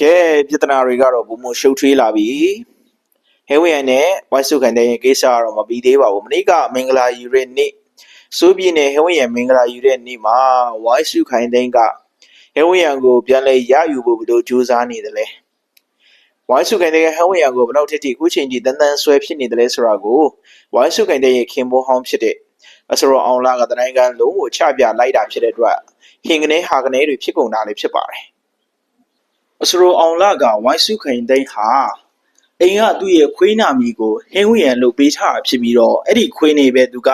ကဲပြဿနာတွေကတော့ဘုံမရှုပ်ထွေးလာပြီဟဲဝရန်နဲ့ဝိုင်းစုခံတဲ့ကိစ္စကတော့မပြီးသေးပါဘူးမနေ့ကမင်္ဂလာယူတဲ့နေ့စိုးပြင်းနဲ့ဟဲဝရန်မင်္ဂလာယူတဲ့နေ့မှာဝိုင်းစုခိုင်တဲ့ကဟဲဝရန်ကိုပြန်လဲရယူဖို့ဘယ်လိုကြိုးစားနေတယ်လဲဝိုင်းစုခိုင်တဲ့ဟဲဝရန်ကိုဘယ်လောက်ထိထိအခုချိန်ကြီးတန်တန်ဆွဲဖြစ်နေတယ်လဲဆိုတာကိုဝိုင်းစုခိုင်တဲ့ရဲ့ခင်ဘောဟောင်းဖြစ်တဲ့အစရောအောင်လာကတတိုင်းကလုံးကိုချပြလိုက်တာဖြစ်တဲ့အတွက်ဟင်ကနေဟာကနေတွေဖြစ်ကုန်တာလည်းဖြစ်ပါတယ် အစရိုအောင်လာကဝိုင်းစုခိုင်သိန်းဟာအိမ်ကသူ့ရဲ့ခွေးနာမီကိုဟင်းဝရံလို့ပေးထားတာဖြစ်ပြီးတော့အဲ့ဒီခွေးနေပဲသူက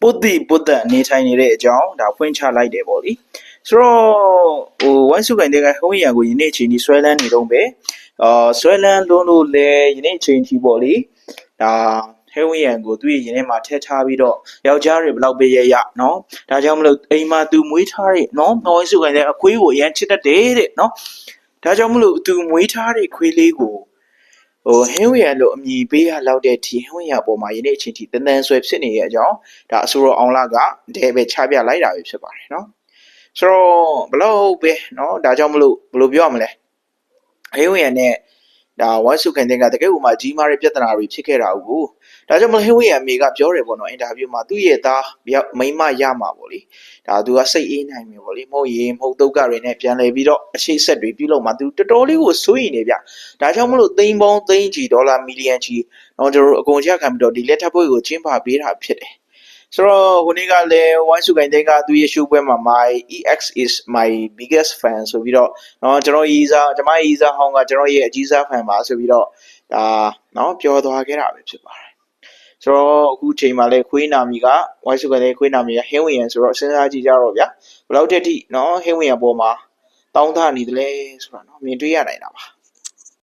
ပုတ်တိပုတ်တန်နေထိုင်နေတဲ့အကြောင်းဒါဖွင့်ချလိုက်တယ်ပေါ့လေဆိုတော့ဟိုဝိုင်းစုခိုင်တဲ့ကဟင်းဝရံကိုယနေ့အချိန်ကြီးဆွဲလန်းနေတော့ပဲအာဆွဲလန်းလုံးလို့လေယနေ့အချိန်ကြီးပေါ့လေဒါဟဲဝရံကိုသူ့ရဲ့ရင်ထဲမှာထည့်ထားပြီးတော့ယောက်ျားတွေဘယ်လောက်ပဲရရနော်ဒါကြောင့်မလို့အိမ်မှာသူမွေးထားတဲ့နော်ဝိုင်းစုခိုင်တဲ့အခွေးကိုအရန်ချစ်တတ်တယ်တဲ့နော် ဒါကြောင့်မလို့သူမွေးထားတဲ့ခွေးလေးကိုဟိုဟင်းဝရလို့အမည်ပေးရလောက်တဲ့ဒီဟင်းဝရပေါ်မှာယနေ့အချိန်ထိတန်တန်ဆွဲဖြစ်နေရအကြောင်းဒါအဆိုတော်အောင်လာကတဲပဲချပြလိုက်တာပဲဖြစ်ပါတယ်နော်ဆိုတော့ဘလို့ပဲနော်ဒါကြောင့်မလို့ဘလို့ပြောရမလဲဟင်းဝရနဲ့ ဒါဝမ်စုခင်တဲ့ကတကယ်ကိုမှကြီးမားတဲ့ပြဿနာတွေဖြစ်ခဲ့တာကိုဒါကြောင့်မလို့ဟင်းဝရအမေကပြောတယ်ပေါ့နော်အင်တာဗျူးမှာသူ့ရဲ့သားမိမရမှာပေါ့လေဒါသူကစိတ်အေးနိုင်မျိုးပေါ့လေမဟုတ်ရင်မဟုတ်ဒုက္ခတွေနဲ့ပြန်လဲပြီးတော့အရှိတ်ဆက်တွေပြုလုပ်မှသူတော်တော်လေးကိုစိုးရိမ်နေဗျဒါကြောင့်မလို့သိန်းပေါင်းသိန်းချီဒေါ်လာမီလီယံချီတော့ကျွန်တော်တို့အကုန်ချက်ခံပြီးတော့ဒီလက်ထပ်ပွဲကိုချင်းပါပေးတာဖြစ်တယ် ဆိုတော့ခုနေ့ကလည်းဝိုင်းစုကိုင်းတဲ့ကသူရဲ့ show ပွဲမှာ my ex is my biggest fan ဆိုပြီးတော့เนาะကျွန်တော်ရီစာကျွန်မရီစာဟောင်းကကျွန်တော်ရဲ့အကြီးစား fan ပါဆိုပြီးတော့ဒါเนาะပြောသွားခဲ့တာပဲဖြစ်ပါတယ် ဆိုတော့အခုချိန်မှာလဲခွေးနာမီကဝိုင်းစုကလည်းခွေးနာမီကဟင်းဝင်ရန်ဆိုတော့စဉ်းစားကြည့်ကြတော့ဗျာဘယ်လောက်တက်ထိเนาะဟင်းဝင်ရန်ပေါ်မှာတောင်းတနေတယ်လဲဆိုတာเนาะမြင်တွေ့ရနိုင်တာပါ